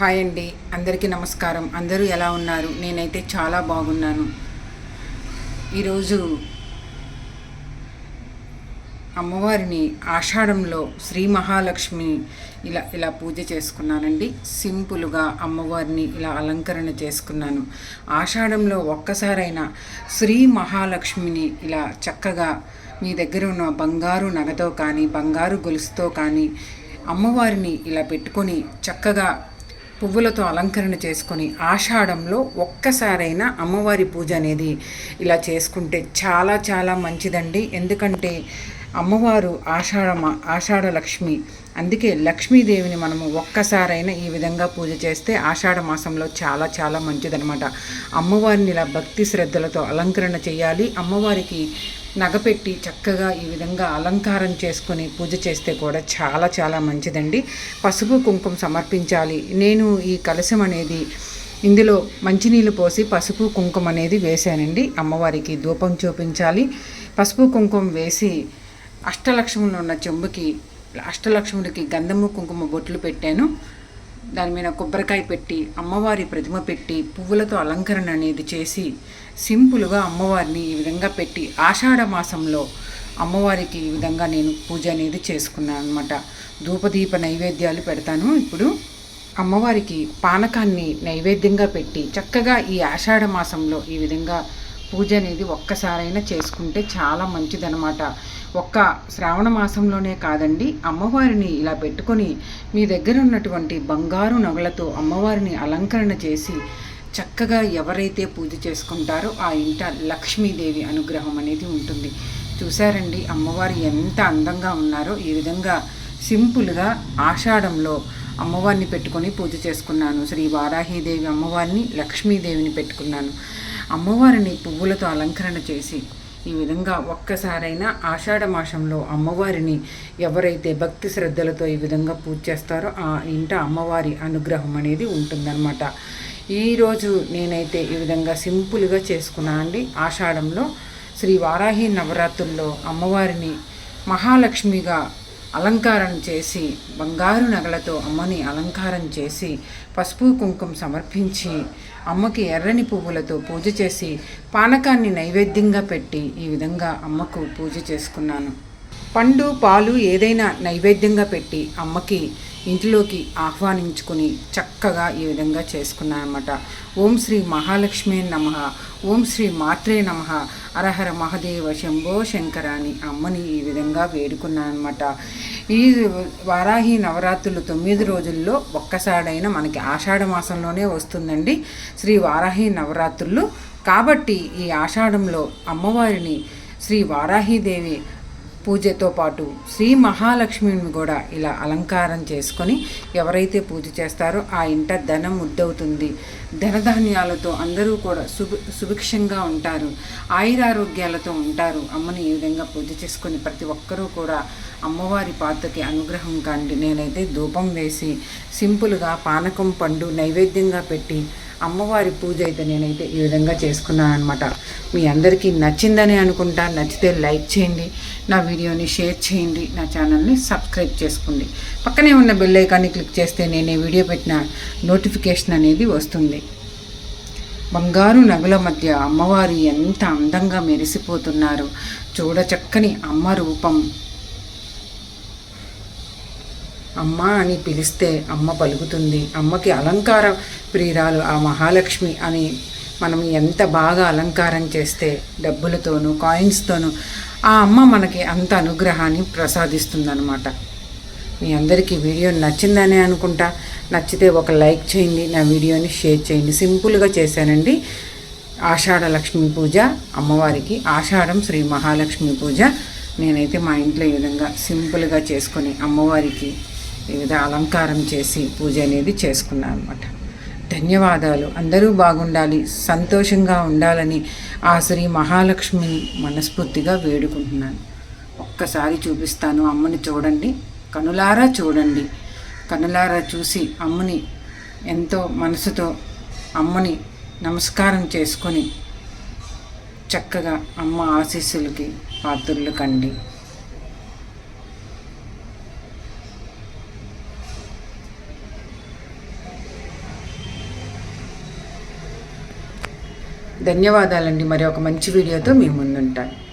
Hi అండి. అందరికీ నమస్కారం. అందరూ ఎలా ఉన్నారు? నేనైతే చాలా బాగున్నాను. ఈరోజు అమ్మవారిని ఆషాఢంలో శ్రీ మహాలక్ష్మి ఇలా ఇలా పూజ చేసుకున్నానండి. సింపుల్గా అమ్మవారిని ఇలా అలంకరణ చేసుకున్నాను. ఆషాఢంలో ఒక్కసారైనా శ్రీ మహాలక్ష్మిని ఇలా చక్కగా మీ దగ్గర ఉన్న బంగారు నగతో కానీ బంగారు గొలుసుతో కానీ అమ్మవారిని ఇలా పెట్టుకొని చక్కగా పువ్వులతో అలంకరణ చేసుకొని ఆషాఢంలో ఒక్కసారైనా అమ్మవారి పూజ అనేది ఇలా చేసుకుంటే చాలా చాలా మంచిదండి. ఎందుకంటే అమ్మవారు ఆషాఢ ఆషాఢ లక్ష్మి అందుకే లక్ష్మీదేవిని మనము ఒక్కసారైనా ఈ విధంగా పూజ చేస్తే ఆషాఢ మాసంలో చాలా చాలా మంచిదనమాట అమ్మవారిని ఇలా భక్తి శ్రద్ధలతో అలంకరణ చేయాలి. అమ్మవారికి నగపెట్టి చక్కగా ఈ విధంగా అలంకారం చేసుకొని పూజ చేస్తే కూడా చాలా చాలా మంచిదండి. పసుపు కుంకుమ సమర్పించాలి. నేను ఈ కలశం అనేది ఇందులో మంచినీళ్ళు పోసి పసుపు కుంకుమ అనేది వేశానండి. అమ్మవారికి ధూపం చూపించాలి. పసుపు కుంకుమ వేసి అష్టలక్ష్ములు ఉన్న చెంబుకి అష్టలక్ష్ముడికి గంధము కుంకుమ బొట్లు పెట్టాను. దాని మీద కొబ్బరికాయ పెట్టి అమ్మవారి ప్రతిమ పెట్టి పువ్వులతో అలంకరణ అనేది చేసి సింపుల్గా అమ్మవారిని ఈ విధంగా పెట్టి ఆషాఢ మాసంలో అమ్మవారికి ఈ విధంగా నేను పూజ అనేది చేసుకున్నాను అనమాట ధూపదీప నైవేద్యాలు పెడతాను. ఇప్పుడు అమ్మవారికి పానకాన్ని నైవేద్యంగా పెట్టి చక్కగా ఈ ఆషాఢ మాసంలో ఈ విధంగా పూజ అనేది ఒక్కసారైనా చేసుకుంటే చాలా మంచిదనమాట ఒక్క శ్రావణ మాసంలోనే కాదండి అమ్మవారిని ఇలా పెట్టుకొని మీ దగ్గర ఉన్నటువంటి బంగారు నగలతో అమ్మవారిని అలంకరణ చేసి చక్కగా ఎవరైతే పూజ చేసుకుంటారో ఆ ఇంట లక్ష్మీదేవి అనుగ్రహం అనేది ఉంటుంది. చూసారండి అమ్మవారు ఎంత అందంగా ఉన్నారో ఈ విధంగా సింపుల్గా ఆషాఢంలో అమ్మవారిని పెట్టుకొని పూజ చేసుకున్నాను. శ్రీ వారాహీదేవి అమ్మవారిని లక్ష్మీదేవిని పెట్టుకున్నాను. అమ్మవారిని పువ్వులతో అలంకరణ చేసి ఈ విధంగా ఒక్కసారైనా ఆషాఢ మాసంలో అమ్మవారిని ఎవరైతే భక్తి శ్రద్ధలతో ఈ విధంగా పూజ చేస్తారో ఆ ఇంట అమ్మవారి అనుగ్రహం అనేది ఉంటుందన్నమాట. ఈరోజు నేనైతే ఈ విధంగా సింపుల్గా చేసుకున్నాను అండి. ఆషాఢంలో శ్రీ వారాహి నవరాత్రుల్లో అమ్మవారిని మహాలక్ష్మిగా అలంకారం చేసి బంగారు నగలతో అమ్మని అలంకారం చేసి పసుపు కుంకుమ సమర్పించి అమ్మకి ఎర్రని పువ్వులతో పూజ చేసి పానకాన్ని నైవేద్యంగా పెట్టి ఈ విధంగా అమ్మకు పూజ చేసుకున్నాను. పండు పాలు ఏదైనా నైవేద్యంగా పెట్టి అమ్మకి ఇంటిలోకి ఆహ్వానించుకుని చక్కగా ఈ విధంగా చేసుకున్నారనమాట ఓం శ్రీ మహాలక్ష్మి నమ. ఓం శ్రీ మాత్రే నమ. అరహర మహదేవ శంభో శంకర అని అమ్మని ఈ విధంగా వేడుకున్నారన్నమాట. ఈ వారాహి నవరాత్రులు తొమ్మిది రోజుల్లో ఒక్కసాడైనా మనకి ఆషాఢ మాసంలోనే వస్తుందండి. శ్రీ వారాహి నవరాత్రులు. కాబట్టి ఈ ఆషాఢంలో అమ్మవారిని శ్రీ వారాహీదేవి పూజతో పాటు శ్రీ మహాలక్ష్మిని కూడా ఇలా అలంకారం చేసుకొని ఎవరైతే పూజ చేస్తారో ఆ ఇంట ధనం ముద్దవుతుంది ధనధాన్యాలతో అందరూ కూడా సుభి సుభిక్షంగా ఉంటారు. ఆయురారోగ్యాలతో ఉంటారు. అమ్మని ఈ విధంగా పూజ చేసుకొని ప్రతి ఒక్కరూ కూడా అమ్మవారి పాత్రకి అనుగ్రహం కాండి. నేనైతే ధూపం వేసి సింపుల్గా పానకం పండు నైవేద్యంగా పెట్టి అమ్మవారి పూజ అయితే నేనైతే ఈ విధంగా చేసుకున్నాను అనమాట మీ అందరికీ నచ్చిందని అనుకుంటా. నచ్చితే లైక్ చేయండి నా వీడియోని షేర్ చేయండి నా ఛానల్ని సబ్స్క్రైబ్ చేసుకోండి. పక్కనే ఉన్న బెల్ ఐకాన్ని క్లిక్ చేస్తే నేను ఈ వీడియో పెట్టిన నోటిఫికేషన్ అనేది వస్తుంది. బంగారు నగుల మధ్య అమ్మవారు ఎంత అందంగా మెరిసిపోతున్నారు. చూడచక్కని అమ్మ రూపం. అమ్మ అని పిలిస్తే అమ్మ పలుకుతుంది. అమ్మకి అలంకార ప్రియురాలు ఆ మహాలక్ష్మి అని మనం ఎంత బాగా అలంకారం చేస్తే డబ్బులతోనూ కాయిన్స్తోనూ ఆ అమ్మ మనకి అంత అనుగ్రహాన్ని ప్రసాదిస్తుందనమాట మీ అందరికీ వీడియో నచ్చిందని అనుకుంటా. నచ్చితే ఒక లైక్ చేయండి నా వీడియోని షేర్ చేయండి. సింపుల్గా చేశానండి. ఆషాఢ లక్ష్మి పూజ అమ్మవారికి ఆషాఢం శ్రీ మహాలక్ష్మి పూజ. నేనైతే మా ఇంట్లో ఈ విధంగా సింపుల్గా చేసుకొని అమ్మవారికి వివిధ అలంకారం చేసి పూజ అనేది చేసుకున్నాను అనమాట ధన్యవాదాలు. అందరూ బాగుండాలి సంతోషంగా ఉండాలని ఆ శ్రీ మహాలక్ష్మిని మనస్ఫూర్తిగా వేడుకుంటున్నాను. ఒక్కసారి చూపిస్తాను అమ్మని చూడండి కనులారా చూడండి. కనులారా చూసి అమ్మని ఎంతో మనసుతో అమ్మని నమస్కారం చేసుకొని చక్కగా అమ్మ ఆశీస్సులకి పాత్రలు కండి. ధన్యవాదాలండి. మరి ఒక మంచి వీడియోతో మీ ముందుంటాను.